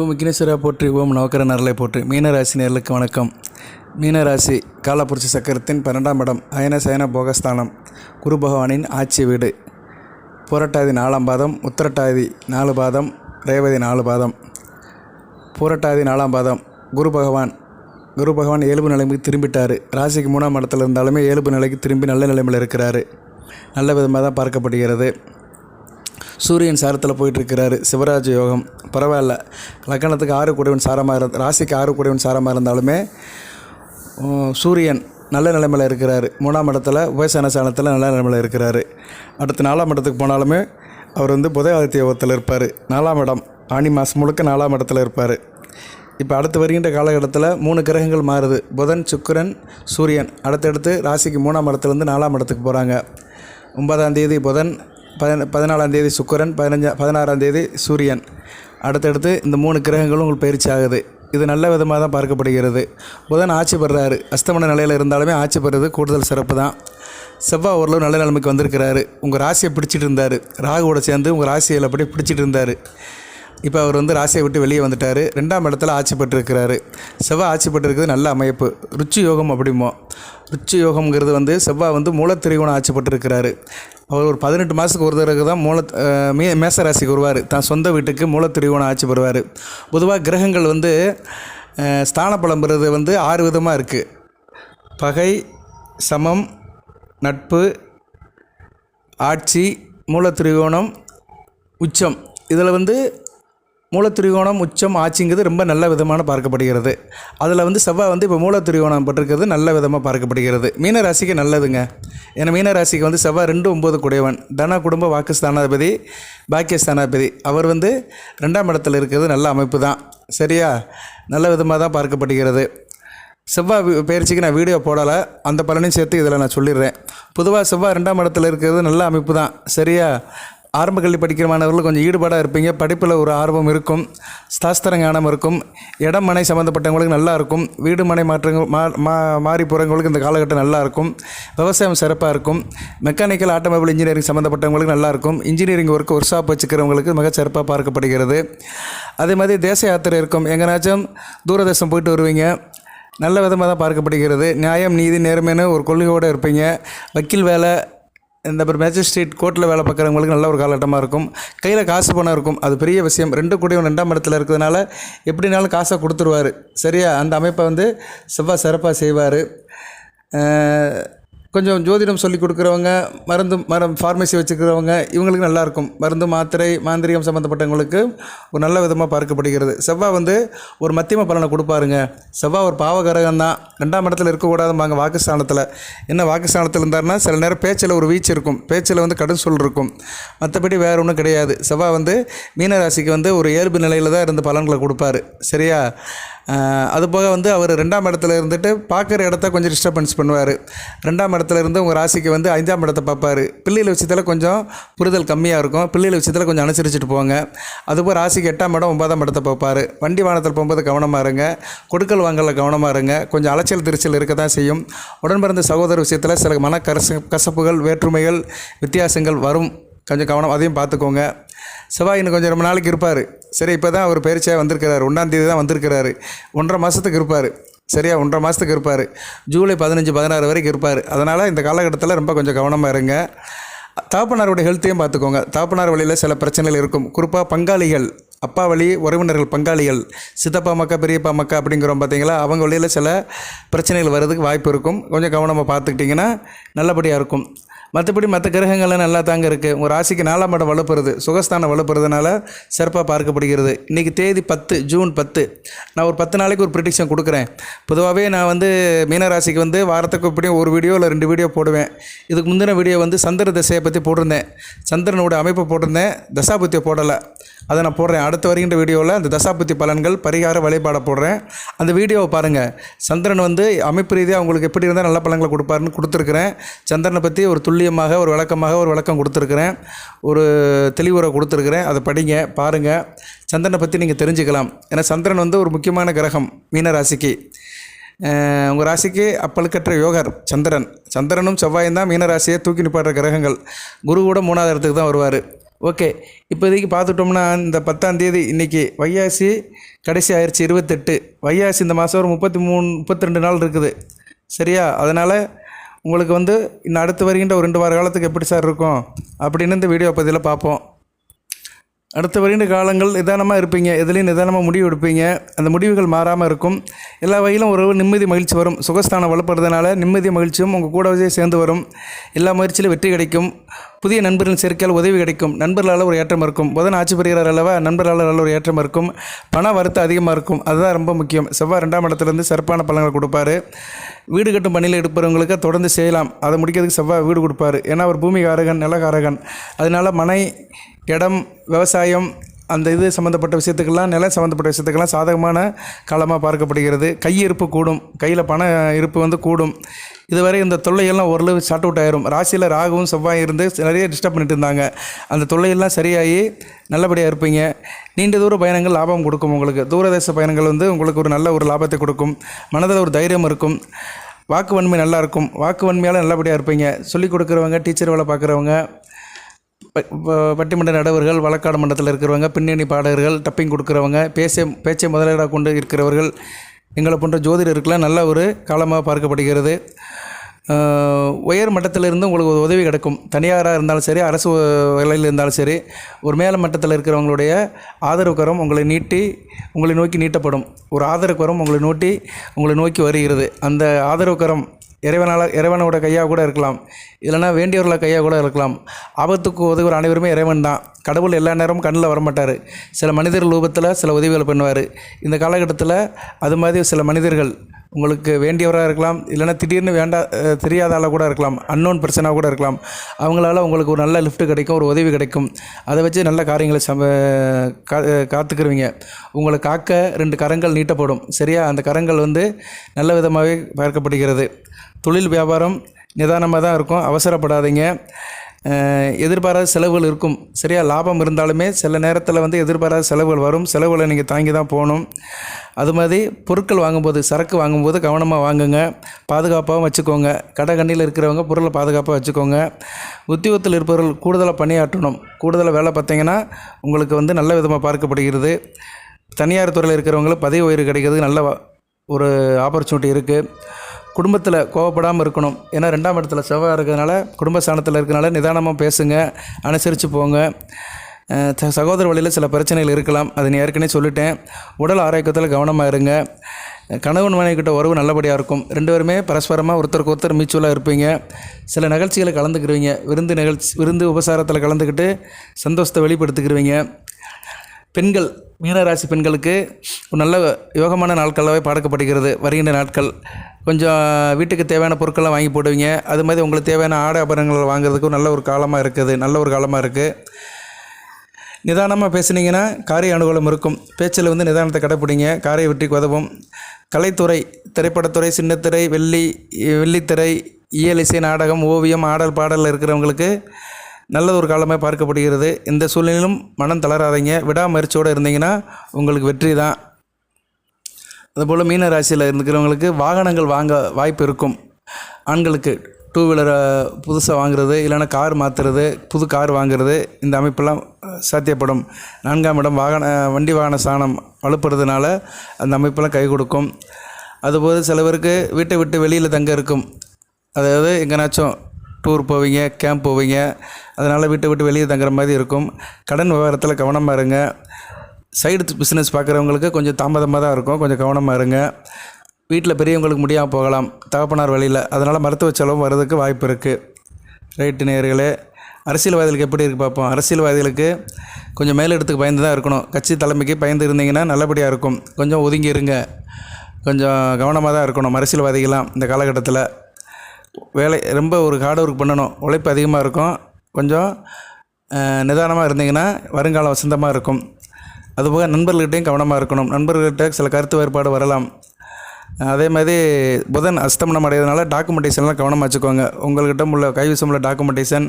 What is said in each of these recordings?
ஓம் விக்னேஸ்வரா போற்றி ஓம் நவக்கர நரலை போற்றி. மீனராசி நேர்களுக்கு வணக்கம். மீனராசி காலப்புரட்சி சக்கரத்தின் பன்னெண்டாம் இடம் அயன சயன போகஸ்தானம் குரு பகவானின் ஆட்சி வீடு. புரட்டாதி நாலாம் பாதம் உத்திரட்டாதி நாலு பாதம் ரேவதி நாலு பாதம். புரட்டாதி நாலாம் பாதம் குரு பகவான். குரு பகவான் இயல்பு நிலைமைக்கு திரும்பிட்டார். ராசிக்கு மூணாம் இடத்துல இருந்தாலுமே இயல்பு நிலைக்கு திரும்பி நல்ல நிலைமையில் இருக்கிறாரு. நல்ல விதமாக தான் பார்க்கப்படுகிறது. சூரியன் சாரத்தில் போயிட்டுருக்கிறாரு. சிவராஜ யோகம். பரவாயில்ல. லக்கணத்துக்கு ஆறு கூடவன் சாரமாக இருந்த ராசிக்கு ஆறு கூடவன் சாரமாக இருந்தாலுமே சூரியன் நல்ல நிலைமையில் இருக்கிறாரு. மூணாம் இடத்துல உபயசன சாணத்தில் நல்ல நிலைமையில் இருக்கிறாரு. அடுத்து நாலாம் இடத்துக்கு போனாலுமே அவர் வந்து புதயாதித்ய யோகத்தில் இருப்பார். நாலாம் இடம் ஆனி மாதம் முழுக்க நாலாம் இடத்துல இருப்பார். இப்போ அடுத்து வருகின்ற காலகட்டத்தில் மூணு கிரகங்கள் மாறுது. புதன் சுக்கிரன் சூரியன். அடுத்தடுத்து ராசிக்கு மூணாம் இடத்துலேருந்து நாலாம் இடத்துக்கு போகிறாங்க ஒன்பதாம் தேதி புதன் பதின பதினாலாம் தேதி சுக்கரன் பதினஞ்சா பதினாறாம் தேதி சூரியன். அடுத்தடுத்து இந்த மூணு கிரகங்களும் உங்களுக்கு பயிற்சி ஆகுது. இது நல்ல விதமாக தான் பார்க்கப்படுகிறது. புதன் ஆட்சி பெறுறாரு அஸ்தமன நிலையில் இருந்தாலுமே ஆட்சி பெறுறது கூடுதல் சிறப்பு தான். செவ்வாய் ஓரளவு நல்ல நிலைமைக்கு வந்திருக்கிறாரு. உங்கள் ராசியை பிடிச்சிட்டு இருந்தார். ராகுவோட சேர்ந்து உங்கள் ராசியில் அப்படி பிடிச்சிட்டு இருந்தார். இப்போ அவர் வந்து ராசியை விட்டு வெளியே வந்துட்டார். ரெண்டாம் இடத்துல ஆட்சி பெற்றிருக்கிறாரு. செவ்வாய் ஆட்சி பெற்றிருக்கிறது நல்ல அமைப்பு. ருச்சி யோகம் அப்படிமோ ருச்சி யோகம்ங்கிறது வந்து செவ்வாய் வந்து மூலத்திரிகோணம் ஆட்சி பெற்றிருக்கிறாரு. அவர் ஒரு பதினெட்டு மாதத்துக்கு ஒரு தடவை தான் மூல மே மேசராசிக்கு வருவார். தான் சொந்த வீட்டுக்கு மூலத்திரிகோணம் ஆட்சி பெறுவார். பொதுவாக கிரகங்கள் வந்து ஸ்தான பலம் பெறுறது வந்து ஆறு விதமாக இருக்குது பகை சமம் நட்பு ஆட்சி மூலத்திரிகோணம் உச்சம். இதில் வந்து மூலத்திரிகோணம் உச்சம் ஆட்சிங்கிறது ரொம்ப நல்ல விதமான பார்க்கப்படுகிறது. அதில் வந்து செவ்வாய் வந்து இப்போ மூலத்திரிகோணம் பட்டிருக்கிறது நல்ல விதமாக பார்க்கப்படுகிறது. மீன ராசிக்கு நல்லதுங்க. ஏன்னா மீன ராசிக்கு வந்து செவ்வாய் ரெண்டு ஒம்பது குடையவன். தன குடும்ப வாக்குஸ்தானாதிபதி பாக்கியஸ்தானாதிபதி அவர் வந்து ரெண்டாம் இடத்துல இருக்கிறது நல்ல அமைப்பு தான் சரியா? நல்ல விதமாக தான் பார்க்கப்படுகிறது. செவ்வாய் பயிற்சிக்கு நான் வீடியோ போடலை. அந்த பலனையும் சேர்த்து இதில் நான் சொல்லிடுறேன். பொதுவாக செவ்வாய் ரெண்டாம் இடத்துல இருக்கிறது நல்ல அமைப்பு தான் சரியா? ஆரம்ப கல்வி படிக்கிற மாணவர்கள் கொஞ்சம் ஈடுபாடாக இருப்பீங்க. படிப்பில் ஒரு ஆர்வம் இருக்கும். சாஸ்திர ஞானம் இருக்கும். இடம் மனை சம்மந்தப்பட்டவங்களுக்கு நல்லா இருக்கும். வீடு மனை மாற்றங்கள் மா மா மாறி போகிறவங்களுக்கு இந்த காலகட்டம் நல்லா இருக்கும். விவசாயம் சிறப்பாக இருக்கும். மெக்கானிக்கல் ஆட்டோமொபைல் இன்ஜினியரிங் சம்மந்தப்பட்டவங்களுக்கு நல்லா இருக்கும். இன்ஜினியரிங் ஒர்க் ஒர்க் ஷாப் வச்சுக்கிறவங்களுக்கு மிக சிறப்பாக பார்க்கப்படுகிறது. அதே மாதிரி தேச யாத்திரை இருக்கும். எங்கேனாச்சும் தூரதேசம் போயிட்டு வருவீங்க. நல்ல விதமாக தான் பார்க்கப்படுகிறது. நியாயம் நீதி நேர்மைன்னு ஒரு கொள்கையோடு இருப்பீங்க. வக்கீல் வேலை இந்த அப்புறம் மேஜிஸ்ட்ரேட் கோர்ட்டில் வேலை பார்க்குறவங்களுக்கு நல்ல ஒரு காலகட்டமாக இருக்கும். கையில் காசு பணம் இருக்கும். அது பெரிய விஷயம். ரெண்டு கூடயும் ரெண்டாம் இடத்துல இருக்கிறதுனால எப்படினாலும் காசை கொடுத்துருவாரு. சரியா? அந்த அமைப்பை வந்து செவ்வாய் சிறப்பாக செய்வார். கொஞ்சம் ஜோதிடம் சொல்லி கொடுக்குறவங்க மருந்து மரம் ஃபார்மசி வச்சுக்கிறவங்க இவங்களுக்கு நல்லாயிருக்கும். மருந்து மாத்திரை மாந்திரிகம் சம்மந்தப்பட்டவங்களுக்கு ஒரு நல்ல விதமாக பார்க்கப்படுகிறது. செவ்வாய் வந்து ஒரு மத்தியம பலனை கொடுப்பாருங்க. செவ்வாய் ஒரு பாவகரகம் தான் ரெண்டாம் இடத்துல இருக்கக்கூடாதும்பாங்க வாக்குஸ்தானத்தில் என்ன வாக்குஸ்தானத்தில் இருந்தாருன்னா சில நேரம் பேச்சில் ஒரு வீச்சு இருக்கும். பேச்சில் வந்து கடும் சொல் இருக்கும். மற்றபடி வேறு ஒன்றும் கிடையாது. செவ்வாய் வந்து மீனராசிக்கு வந்து ஒரு இயல்பு நிலையில் தான் இருந்து பலன்களை கொடுப்பாரு. சரியா? அதுபோக வந்து அவர் ரெண்டாம் இடத்துல இருந்துட்டு பார்க்குற இடத்த கொஞ்சம் டிஸ்டர்பன்ஸ் பண்ணுவார். ரெண்டாம் இடத்துல இருந்து உங்கள் ராசிக்கு வந்து ஐந்தாம் இடத்த பார்ப்பாரு. பிள்ளைகள் விஷயத்தில் கொஞ்சம் புரிதல் கம்மியாக இருக்கும். பிள்ளைகள் விஷயத்தில் கொஞ்சம் அனுசரிச்சுட்டு போங்க. அதுபோல் ராசிக்கு எட்டாம் இடம் ஒன்பதாம் இடத்த பார்ப்பார். வண்டி வாகனத்தில் போகும்போது கவனமாக இருங்க. கொடுக்கல் வாங்கல கவனமாக இருங்க. கொஞ்சம் அலைச்சல் திருச்சல் இருக்க தான் செய்யும். உடன் பிறந்த சகோதர விஷயத்தில் சில மன கரச கசப்புகள் வேற்றுமைகள் வித்தியாசங்கள் வரும். கொஞ்சம் கவனம் அதையும் பார்த்துக்கோங்க. செவ்வாய் இன்னும் கொஞ்சம் ரொம்ப நாளைக்கு இருப்பார். சரி இப்போ தான் அவர் பயிற்சியாக வந்திருக்கிறாரு. ஒன்றாந்தேதி தான் வந்திருக்கிறாரு. ஒன்றரை மாதத்துக்கு இருப்பார். சரியா ஒன்றரை மாதத்துக்கு இருப்பார். ஜூலை பதினஞ்சு பதினாறு வரைக்கும் இருப்பார். அதனால் இந்த காலகட்டத்தில் ரொம்ப கொஞ்சம் கவனமாக இருங்க. தாப்பனாருடைய ஹெல்த்தையும் பார்த்துக்கோங்க தாப்பனார் வழியில் சில பிரச்சனைகள் இருக்கும். குறிப்பாக பங்காளிகள் அப்பா வழி உறவினர்கள் பங்காளிகள் சித்தப்பா மக்கா பெரியப்பா மக்கா அப்படிங்கிறோம் பார்த்தீங்களா அவங்க வழியில் சில பிரச்சனைகள் வர்றதுக்கு வாய்ப்பு இருக்கும். கொஞ்சம் கவனமாக பார்த்துக்கிட்டிங்கன்னா நல்லபடியாக இருக்கும். மற்றபடி மற்ற கிரகங்கள்லாம் நல்லா தாங்க இருக்குது உங்கள் ராசிக்கு நாலாம் இடம் வலுப்புறது. சுகஸ்தானம் வலுப்புறதுனால சிறப்பாக பார்க்கப்படுகிறது. இன்றைக்கி தேதி பத்து ஜூன் பத்து. நான் ஒரு பத்து நாளைக்கு ஒரு ப்ரிடிக்ஷன் கொடுக்குறேன். பொதுவாகவே நான் வந்து மீனராசிக்கு வந்து வாரத்துக்கு எப்படியும் ஒரு வீடியோ இல்லை ரெண்டு வீடியோ போடுவேன். இதுக்கு முந்தின வீடியோ வந்து சந்திர தசையை பற்றி போட்டிருந்தேன். சந்திரனோட அமைப்பை போட்டிருந்தேன். தசாபுத்தியை போடலை. அதை நான் போடுறேன். அடுத்து வருகின்ற வீடியோவில் அந்த தசாபுத்தி பலன்கள் பரிகார வழிபாடை போடுறேன். அந்த வீடியோவை பாருங்கள் சந்திரன் வந்து அமைப்பு ரீதியாக உங்களுக்கு எப்படி இருந்தால் நல்ல பலன்களை கொடுப்பாருன்னு கொடுத்துருக்குறேன். சந்திரனை பற்றி ஒரு துள்ளி துல்லியமாக ஒரு விளக்கமாக ஒரு விளக்கம் கொடுத்துருக்குறேன். ஒரு தெளிவுரை கொடுத்துருக்குறேன். அதை படிங்க பாருங்கள் சந்திரனை பற்றி நீங்கள் தெரிஞ்சுக்கலாம். ஏன்னா சந்திரன் வந்து ஒரு முக்கியமான கிரகம் மீன ராசிக்கு. உங்கள் ராசிக்கு அப்பழுக்கற்ற யோகர் சந்திரன். சந்திரனும் செவ்வாயும் தான் மீன ராசியை தூக்கி நிப்பாடுற கிரகங்கள். குரு கூட மூணாவது இடத்துக்கு தான் வருவார். ஓகே இப்போதைக்கு பார்த்துட்டோம்னா இந்த பத்தாம் தேதி இன்றைக்கி வைகாசி கடைசி ஆயிடுச்சு இருபத்தெட்டு. வையாசி இந்த மாதம் ஒரு முப்பத்தி மூணு முப்பத்தி ரெண்டு நாள் இருக்குது. சரியா? அதனால் உங்களுக்கு வந்து இன்னும் அடுத்து வருகின்ற ஒரு ரெண்டு வார காலத்துக்கு எப்படி சார் இருக்கும் அப்படின்னு இந்த வீடியோ பதிவில் பார்ப்போம். அடுத்த வருகின்ற காலங்கள் நிதானமாக இருப்பீங்க. எதுலேயும் நிதானமாக முடிவு எடுப்பீங்க. அந்த முடிவுகள் மாறாமல் இருக்கும். எல்லா வகையிலும் ஒரு நிம்மதி மகிழ்ச்சி வரும். சுகஸ்தானம் வலுப்படுறதுனால நிம்மதி மகிழ்ச்சியும் உங்கள் கூடவே சேர்ந்து வரும். எல்லா முயற்சியிலும் வெற்றி கிடைக்கும். புதிய நண்பர்கள் சேர்க்கையால் உதவி கிடைக்கும். நண்பர்களால் ஒரு ஏற்றம் இருக்கும். புதன் ஆட்சி பெறுகிறார் அல்லவா? நண்பர்களால் நல்ல ஒரு ஏற்றம் இருக்கும். பண வரத்து அதிகமாக இருக்கும். அதுதான் ரொம்ப முக்கியம். செவ்வாய் ரெண்டாம் இடத்துலேருந்து சிறப்பான பலன்கள் கொடுப்பாரு. வீடு கட்டும் பணியில் எடுப்பவங்களுக்கு தொடர்ந்து செய்யலாம். அதை முடிக்கிறதுக்கு செவ்வாய் வீடு கொடுப்பாரு. ஏன்னா அவர் பூமிகாரகன் நிலகாரகன். அதனால மனை இடம் விவசாயம் அந்த இது சம்மந்தப்பட்ட விஷயத்துக்கெல்லாம் நிலம் சம்மந்தப்பட்ட விஷயத்துக்கெல்லாம் சாதகமான காலமாக பார்க்கப்படுகிறது. கையிருப்பு கூடும். கையில் பண இருப்பு வந்து கூடும். இதுவரை இந்த தொல்லையெல்லாம் ஓரளவு ஷார்ட் அவுட் ஆயிரும். ராசியில் ராகவும் செவ்வாய் இருந்து நிறைய டிஸ்டர்ப் பண்ணிட்டு இருந்தாங்க. அந்த தொல்லையெல்லாம் சரியாகி நல்லபடியாக இருப்பீங்க. நீண்ட தூர பயணங்கள் லாபம் கொடுக்கும் உங்களுக்கு. தூரதேச பயணங்கள் வந்து உங்களுக்கு ஒரு நல்ல ஒரு லாபத்தை கொடுக்கும். மனதில் ஒரு தைரியம் இருக்கும். வாக்கு வன்மை நல்லா இருக்கும். வாக்கு வன்மையால் நல்லபடியாக இருப்பீங்க. சொல்லிக் கொடுக்குறவங்க டீச்சர் வேலை பார்க்குறவங்க ப- பட்டிமன்ற நடவர்கள் வழக்காடு மன்றத்தில் இருக்கிறவங்க பின்னணி பாடகர்கள் டப்பிங் கொடுக்குறவங்க பேச பேச்சை முதலீடாக கொண்டு இருக்கிறவர்கள் எங்களை போன்ற ஜோதிடருக்கெல்லாம் நல்ல ஒரு காலமாக பார்க்கப்படுகிறது. உயர் மட்டத்திலிருந்து உங்களுக்கு ஒரு உதவி கிடைக்கும். தனியாராக இருந்தாலும் சரி அரசு வேலையில் இருந்தாலும் சரி ஒரு மேல மட்டத்தில் இருக்கிறவங்களுடைய ஆதரவு கரம் உங்களை நீட்டி உங்களை நோக்கி நீட்டப்படும். ஒரு ஆதரவு கரம் உங்களை நோட்டி உங்களை நோக்கி வருகிறது. அந்த ஆதரவு கரம் இறைவனால் இறைவனோட கையாக கூட இருக்கலாம். இல்லைன்னா வேண்டியவர்கள கையாக கூட இருக்கலாம். ஆபத்துக்கு உதவுற அனைவருமே இறைவன் தான். கடவுள் எல்லா நேரமும் கண்ணில் வரமாட்டார். சில மனிதர் ரூபத்தில் சில உதவிகள் பண்ணுவார். இந்த காலகட்டத்தில் அது மாதிரி சில மனிதர்கள் உங்களுக்கு வேண்டியவராக இருக்கலாம் இல்லைன்னா திடீர்னு வேண்டா தெரியாத ஆளாக கூட இருக்கலாம் அன்னோன் பிரச்சனை கூட இருக்கலாம். அவங்களால உங்களுக்கு ஒரு நல்ல லிஃப்ட் கிடைக்கும் ஒரு உதவி கிடைக்கும். அதை வச்சு நல்ல காரியங்களை சம கா காத்துக்கிருவீங்க. உங்களை காக்க ரெண்டு கரங்கள் நீட்டப்படும். சரியா? அந்த கரங்கள் வந்து நல்ல விதமாகவே பார்க்கப்படுகிறது. தொழில் வியாபாரம் நிதானமாக தான் இருக்கும். அவசரப்படாதீங்க. எதிர்பாராத செலவுகள் இருக்கும். சரியா? லாபம் இருந்தாலுமே சில நேரத்தில் வந்து எதிர்பாராத செலவுகள் வரும். செலவுகளை நீங்கள் தாங்கி தான் போகணும். அது மாதிரி பொருட்கள் வாங்கும்போது சரக்கு வாங்கும்போது கவனமாக வாங்குங்க. பாதுகாப்பாகவும் வச்சுக்கோங்க. கடை கண்ணியில் இருக்கிறவங்க பொருளை பாதுகாப்பாக வச்சுக்கோங்க. உத்தியோகத்தில் இருப்பவர்கள் கூடுதலாக பணியாற்றணும். கூடுதலாக வேலை பார்த்தீங்கன்னா உங்களுக்கு வந்து நல்ல விதமாக பார்க்கப்படுகிறது. தனியார் துறையில் இருக்கிறவங்களுக்கு பதவி உயர்வு கிடைக்கிறது நல்ல ஒரு ஆப்பர்ச்சுனிட்டி இருக்குது குடும்பத்தில் கோவப்படாமல் இருக்கணும். ஏன்னா ரெண்டாம் இடத்துல செவ்வாய் இருக்கிறதுனால குடும்ப ஸ்தானத்தில் இருக்கிறனால நிதானமாக பேசுங்க அனுசரித்து போங்க. ச- சகோதர வழியில் சில பிரச்சனைகள் இருக்கலாம். அதை நீ ஏற்கனவே சொல்லிட்டேன். உடல் ஆரோக்கியத்தில் கவனமாக இருங்க. கணவன் மனைவிக்கிட்ட உறவு நல்லபடியாக இருக்கும். ரெண்டு பேருமே பரஸ்பரமாக ஒருத்தருக்கு ஒருத்தர் மியூச்சுவலாக இருப்பீங்க. சில நிகழ்ச்சிகளை கலந்துக்கிருவீங்க. விருந்து நிகழ்ச்சி விருந்து உபசாரத்தில் கலந்துக்கிட்டு சந்தோஷத்தை வெளிப்படுத்திக்கிடுவீங்க பெண்கள் மீனராசி பெண்களுக்கு ஒரு நல்ல யோகமான நாட்களாகவே பார்க்கப்படுகிறது வருகின்ற நாட்கள். கொஞ்சம் வீட்டுக்கு தேவையான பொருட்கள்லாம் வாங்கி போடுவீங்க. அது மாதிரி உங்களுக்கு தேவையான ஆடை ஆபரணங்கள் வாங்குறதுக்கும் நல்ல ஒரு காலமாக இருக்குது. நல்ல ஒரு காலமாக இருக்குது நிதானமாக பேசுனீங்கன்னா காரிய அனுகூலம் இருக்கும். பேச்சில் வந்து நிதானத்தை கடைப்பிடிங்க. காரிய வெற்றிக்கு உதவும். கலைத்துறை திரைப்படத்துறை சின்னத்திரை வெள்ளி வெள்ளித்திரை இயல் இசை நாடகம் ஓவியம் ஆடல் பாடல் இருக்கிறவங்களுக்கு நல்ல ஒரு காலமாக பார்க்கப்படுகிறது. இந்த சூழ்நிலையிலும் மனம் தளராதீங்க. விடாமுயற்சியோடு இருந்தீங்கன்னா உங்களுக்கு வெற்றி தான். அதுபோல் மீன ராசியில் இருக்கிறவங்களுக்கு வாகனங்கள் வாங்க வாய்ப்பு இருக்கும். ஆண்களுக்கு டூ வீலரை புதுசாக வாங்குறது இல்லைன்னா கார் மாற்றுறது புது கார் வாங்குறது இந்த அமைப்பெல்லாம் சாத்தியப்படும். நான்காம் இடம் வாகன வண்டி வாகன சாணம் வலுப்படுறதுனால அந்த அமைப்பெல்லாம் கை கொடுக்கும். அதுபோல் சில பேருக்கு வீட்டை விட்டு வெளியில் தங்க இருக்கும். அதாவது எங்கேனாச்சும் டூர் போவீங்க கேம்ப் போவீங்க அதனால் வீட்டை விட்டு வெளியே தங்குற மாதிரி இருக்கும். கடன் விவகாரத்தில் கவனமாக இருங்க. சைடு பிஸ்னஸ் பார்க்குறவங்களுக்கு கொஞ்சம் தாமதமாக தான் இருக்கும். கொஞ்சம் கவனமாக இருங்க. வீட்டில் பெரியவங்களுக்கு முடியாமல் போகலாம். தகப்பனார் வழியில். அதனால் மருத்துவ செலவும் வர்றதுக்கு வாய்ப்பு இருக்குது ரைட்டு நேர்களே அரசியல்வாதிகளுக்கு எப்படி இருக்குது பார்ப்போம். அரசியல்வாதிகளுக்கு கொஞ்சம் மேலிடத்துக்கு பயந்து தான் இருக்கணும். கட்சி தலைமைக்கு பயந்து இருந்தீங்கன்னா நல்லபடியாக இருக்கும். கொஞ்சம் ஒதுங்கி இருங்க. கொஞ்சம் கவனமாக தான் இருக்கணும் அரசியல்வாதிகளாம் இந்த காலகட்டத்தில். வேலை ரொம்ப ஒரு ஹார்ட் ஒர்க் பண்ணணும். உழைப்பு அதிகமாக இருக்கும். கொஞ்சம் நிதானமாக இருந்தீங்கன்னா வருங்காலம் வசந்தமாக இருக்கும். அதுபோக நண்பர்கள்கிட்டையும் கவனமாக இருக்கணும். நண்பர்கள்கிட்ட சில கருத்து வேறுபாடு வரலாம். அதே மாதிரி புதன் அஸ்தமனம் அடைகிறதுனால டாக்குமெண்டேஷன்லாம் கவனமாக வச்சுக்கோங்க. உங்கள்கிட்ட உள்ள கைவசம் உள்ள டாக்குமெண்டேஷன்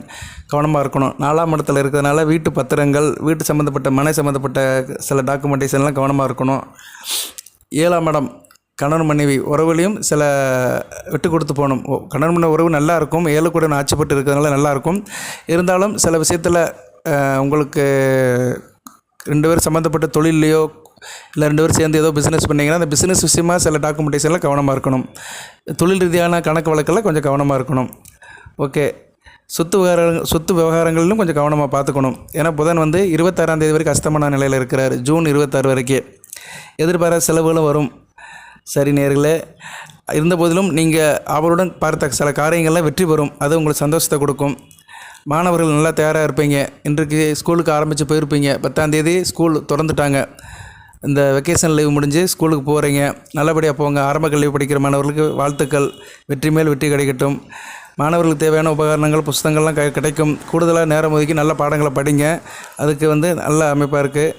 கவனமாக இருக்கணும். நாலாம் இடத்துல இருக்கிறதுனால வீட்டு பத்திரங்கள் வீட்டு சம்மந்தப்பட்ட மனை சம்மந்தப்பட்ட சில டாக்குமெண்டேஷன்லாம் கவனமாக இருக்கணும். ஏழாம் இடம் கணவன் மனைவி உறவுலையும் சில விட்டு கொடுத்து போகணும். ஓ, கணவன் மனைவி உறவு நல்லா இருக்கும். ஏழு கூட ஆட்சிப்பட்டு இருக்கிறதுனால நல்லா இருக்கும். இருந்தாலும் சில விஷயத்தில் உங்களுக்கு ரெண்டு பேரும் சம்மந்தப்பட்ட தொழில்லையோ இல்லை ரெண்டு பேரும் சேர்ந்து ஏதோ பிஸ்னஸ் பண்ணிங்கன்னா அந்த பிஸ்னஸ் விஷயமாக சில டாக்குமெண்டேஷனில் கவனமாக இருக்கணும். தொழில் ரீதியான கணக்கு வழக்கில் கொஞ்சம் கவனமாக இருக்கணும். ஓகே சொத்து விவகாரங்கள் சொத்து விவகாரங்களிலும் கொஞ்சம் கவனமாக பார்த்துக்கணும். ஏன்னா புதன் வந்து இருபத்தாறாம் தேதி வரைக்கும் அஸ்தமன நிலையில் இருக்கிறார். ஜூன் இருபத்தாறு வரைக்கும் எதிர்பாராத செலவுகளும் வரும். சரி நேர்களே. இருந்தபோதிலும் நீங்கள் அவருடன் பார்த்த சில காரியங்கள்லாம் வெற்றி பெறும். அது உங்களுக்கு சந்தோஷத்தை கொடுக்கும். மாணவர்கள் நல்லா தயாராக இருப்பீங்க. இன்றைக்கு ஸ்கூலுக்கு ஆரம்பித்து போயிருப்பீங்க. பத்தாந்தேதி ஸ்கூல் திறந்துட்டாங்க. இந்த வெக்கேஷன் லீவ் முடிஞ்சு ஸ்கூலுக்கு போகிறீங்க நல்லபடியாக போங்க. ஆரம்ப கல்வி படிக்கிற மாணவர்களுக்கு வாழ்த்துக்கள். வெற்றி மேல் வெற்றி கிடைக்கட்டும். மாணவர்களுக்கு தேவையான உபகரணங்கள் புஸ்தகங்கள்லாம் க கிடைக்கும். கூடுதலாக நேரம் ஒதுக்கி நல்ல பாடங்களை படிங்க. அதுக்கு வந்து நல்ல அமைப்பாக இருக்குது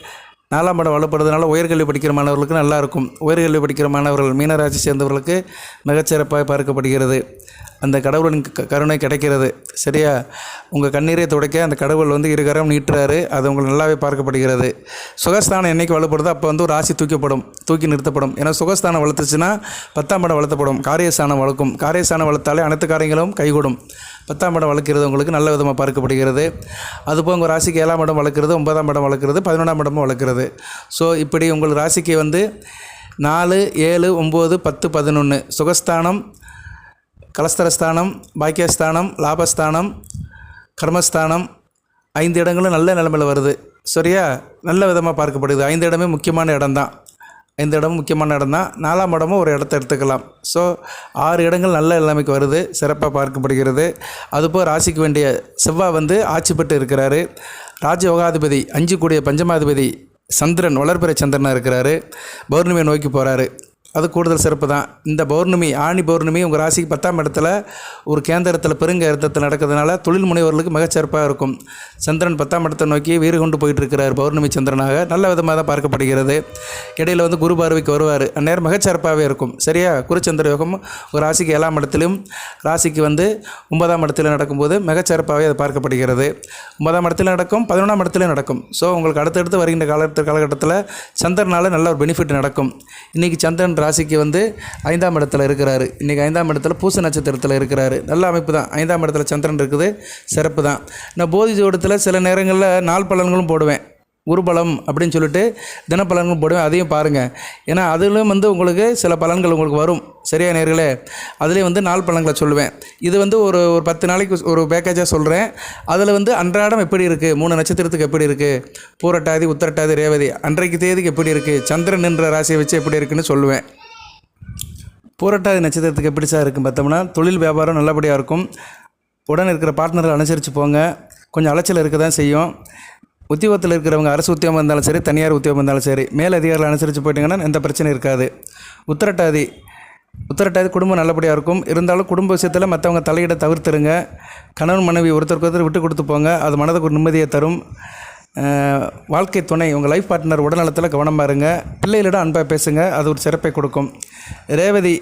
நாலாம் படம் வலுப்படுறதுனால உயர்கல்வி படிக்கிற மாணவர்களுக்கு நல்லா இருக்கும். உயர்கல்வி படிக்கிற மாணவர்கள் மீனராசி சேர்ந்தவர்களுக்கு மிகச்சிறப்பாக பார்க்கப்படுகிறது. அந்த கடவுளின் க- கருணை கிடைக்கிறது. சரியா? உங்கள் கண்ணீரை துடைக்க அந்த கடவுள் வந்து இருகரம் நீட்டுறாரு. அது உங்களுக்கு நல்லாவே பார்க்கப்படுகிறது. சுகஸ்தானம் என்னைக்கு வலுப்படுதோ அப்போ வந்து ஒரு ராசி தூக்கப்படும். தூக்கி நிறுத்தப்படும். ஏன்னா சுகஸ்தானம் வளர்த்துச்சுன்னா பத்தாம் படம் வளர்த்தப்படும் காரியஸ்தானம் வளர்க்கும் காரியஸ்தானம் வளர்த்தாலே அனைத்து காரியங்களும் கைகூடும். பத்தாம் படம் வளர்க்கிறது உங்களுக்கு நல்ல விதமாக பார்க்கப்படுகிறது. அதுபோக உங்கள் ராசிக்கு ஏழாம் இடம் வளர்க்குறது ஒன்பதாம் இடம் வளர்க்குறது பதினொன்றாம் இடமும் வளர்க்குறது ஸோ இப்படி உங்கள் ராசிக்கு வந்து நாலு ஏழு ஒம்பது பத்து பதினொன்று சுகஸ்தானம் கலஸ்தரஸ்தானம் பாக்கியஸ்தானம் லாபஸ்தானம் கர்மஸ்தானம் ஐந்து இடங்களும் நல்ல நிலமையில் வருது. சரியா? நல்ல விதமாக பார்க்கப்படுது. ஐந்து இடமே முக்கியமான இடம்தான். ஐந்து இடமும் முக்கியமான இடம் தான் நாலாம் இடமும் ஒரு இடத்த எடுத்துக்கலாம். ஸோ ஆறு இடங்கள் நல்ல நிலைமைக்கு வருது. சிறப்பாக பார்க்கப்படுகிறது. அதுபோல் ராசிக்கு வேண்டிய செவ்வாய் வந்து ஆட்சி பெற்று இருக்கிறாரு. ராஜயோகாதிபதி அஞ்சு கூடிய பஞ்சமாதிபதி சந்திரன் வளர்பிறை சந்திரனாக இருக்கிறாரு. பௌர்ணமியை நோக்கி போகிறாரு அது கூடுதல் சிறப்பு தான். இந்த பௌர்ணமி ஆணி பௌர்ணமி உங்கள் ராசிக்கு பத்தாம் இடத்துல ஒரு கேந்திரத்தில் பெருங்க நடக்கிறதுனால தொழில் முனைவர்களுக்கு மிகச்சிறப்பாக இருக்கும். சந்திரன் பத்தாம் இடத்தை நோக்கி வீறு கொண்டு போயிட்டு இருக்கிறார் பௌர்ணமி சந்திரனாக. நல்ல விதமாக தான் பார்க்கப்படுகிறது. இடையில் வந்து குரு பார்வைக்கு வருவார். அந்நேரம் மிகச்சிறப்பாகவே இருக்கும். சரியா? குருச்சந்திர யோகம் ஒரு ராசிக்கு ஏழாம் இடத்துலையும் ராசிக்கு வந்து ஒன்பதாம் இடத்துல நடக்கும்போது மிகச்சிறப்பாகவே அது பார்க்கப்படுகிறது. ஒன்பதாம் இடத்துல நடக்கும் பதினொன்றாம் இடத்துலையும் நடக்கும். ஸோ உங்களுக்கு அடுத்தடுத்து வருகின்ற காலத்து காலகட்டத்தில் சந்திரனால் நல்ல ஒரு பெனிஃபிட் நடக்கும். இன்றைக்கி சந்திரன் ராசிக்கு வந்து ஐந்தாம் இடத்துல இருக்கிறாரு. இன்றைக்கி ஐந்தாம் இடத்துல பூச நட்சத்திரத்தில் இருக்கிறாரு. நல்ல அமைப்பு தான். ஐந்தாம் இடத்துல சந்திரன் இருக்குது. சிறப்பு தான். நான் போதி ஜோடத்தில் சில நேரங்களில் நாள் பலன்களும் போடுவேன். குருபலம் அப்படின்னு சொல்லிட்டு தினப்பலன்களும் போடுவேன். அதையும் பாருங்கள் ஏன்னா அதிலும் வந்து உங்களுக்கு சில பலன்கள் உங்களுக்கு வரும். சரியா நேர்களே? அதுலேயும் வந்து நாள் பலன்களை சொல்லுவேன். இது வந்து ஒரு ஒரு பத்து நாளைக்கு ஒரு பேக்கேஜாக சொல்கிறேன் அதில் வந்து அன்றாடம் எப்படி இருக்குது மூணு நட்சத்திரத்துக்கு எப்படி இருக்குது பூரட்டாதி உத்திரட்டாதி ரேவதி அன்றைக்கு தேதிக்கு எப்படி இருக்குது சந்திரன் என்ற ராசியை வச்சு எப்படி இருக்குன்னு சொல்லுவேன். பூரட்டாதி நட்சத்திரத்துக்கு எப்படி சார் இருக்கும் பார்த்தோம்னா தொழில் வியாபாரம் நல்லபடியாக இருக்கும். உடன் இருக்கிற பார்ட்னரை அனுசரித்து போங்க. கொஞ்சம் அலைச்சல் இருக்க தான் செய்யும். உத்தியோகத்தில் இருக்கிறவங்க அரசு உத்தியோகம் இருந்தாலும் சரி தனியார் உத்தியோகம் இருந்தாலும் சரி மேல் அதிகாரிகள் அனுசரித்து போயிட்டீங்கன்னா எந்த பிரச்சனையும் இருக்காது. உத்தரட்டாதி உத்தரட்டாதி குடும்பம் நல்லபடியாக இருக்கும். இருந்தாலும் குடும்ப விஷயத்தில் மற்றவங்க தலையிட தவிர்த்துருங்க. கணவன் மனைவி ஒருத்தருக்கு ஒருத்தர் விட்டு கொடுத்து போங்க. அது மனதுக்கு ஒரு நிம்மதியை தரும். வாழ்க்கை துணை உங்கள் லைஃப் பார்ட்னர் உடல்நலத்தில் கவனமாக இருங்க. பிள்ளைகளிடம் அன்பாக பேசுங்க. அது ஒரு சிறப்பை கொடுக்கும். ரேவதி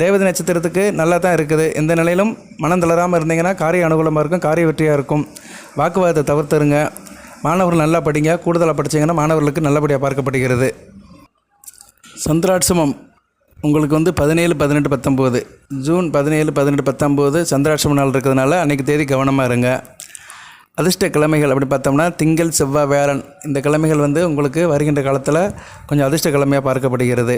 ரேவதி நட்சத்திரத்துக்கு நல்லா தான் இருக்குது. எந்த நிலையிலும் மனம் தளராமல் இருந்தீங்கன்னா காரிய அனுகூலமாக இருக்கும் காரிய வெற்றியாக இருக்கும். வாக்குவாதத்தை தவிர்த்துருங்க. மாணவர்கள் நல்லா படிங்க. கூடுதலாக படிச்சீங்கன்னா மாணவர்களுக்கு நல்லபடியாக பார்க்கப்படுகிறது. சந்திராட்சமம் உங்களுக்கு வந்து பதினேழு பதினெட்டு பத்தொம்போது ஜூன் பதினேழு பதினெட்டு பத்தொம்போது சந்திராட்சம நாள் இருக்கிறதுனால அன்றைக்கு தேதி கவனமாக இருங்க. அதிர்ஷ்ட கிழமைகள் அப்படி பார்த்தோம்னா திங்கள் செவ்வாய் வேலன் இந்த கிழமைகள் வந்து உங்களுக்கு வருகின்ற காலத்தில் கொஞ்சம் அதிர்ஷ்ட கிழமையாக பார்க்கப்படுகிறது.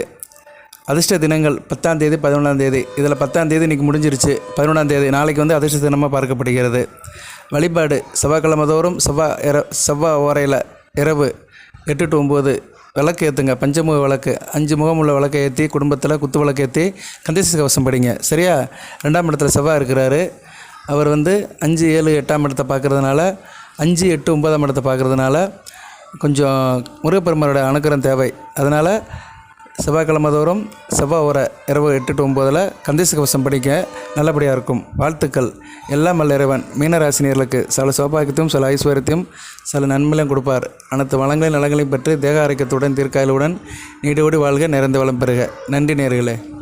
அதிர்ஷ்ட தினங்கள் பத்தாம் தேதி பதினொன்றாம் தேதி. இதில் பத்தாம் தேதி இன்றைக்கி முடிஞ்சிருச்சு. பதினொன்றாம் தேதி நாளைக்கு வந்து அதிர்ஷ்ட தினமாக பார்க்கப்படுகிறது. வழிபாடு செவ்வாய்க்கிழமை தோறும் செவ்வாய் இர செவ்வாய் ஓரையில் இரவு எட்டு டு ஒம்பது விளக்கு ஏற்றுங்க பஞ்சமுக விளக்கு அஞ்சு முகம் உள்ள விளக்கை ஏற்றி குடும்பத்தில் குத்து விளக்கு ஏற்றி கந்தசி கவசம் படிங்க. சரியா? ரெண்டாம் இடத்துல செவ்வாய் இருக்கிறாரு. அவர் வந்து அஞ்சு ஏழு எட்டாம் இடத்தை பார்க்குறதுனால அஞ்சு எட்டு ஒன்பதாம் இடத்தை பார்க்குறதுனால கொஞ்சம் முருகப்பெருமாரோட அனுக்கிரம் தேவை. அதனால் செவ்வாய்க்கிழமை தோறும் செவ்வாய் உரை இரவு எட்டு டு ஒம்போதில் கந்தேசி கவசம் படிக்க நல்லபடியாக இருக்கும். வாழ்த்துக்கள். எல்லாம் வல்ல இறைவன். மீனராசினியர்களுக்கு சில சௌபாகியத்தையும் சில ஐஸ்வர்யத்தையும் சில நன்மையிலும் கொடுப்பார். அனைத்து வளங்களையும் நலங்களையும் பெற்று தேக ஆரோக்கியத்துடன் தீர்க்காயலுடன் நீடோடி வாழ்க நிறைந்த வளம் பெறுக. நன்றி நேர்களே.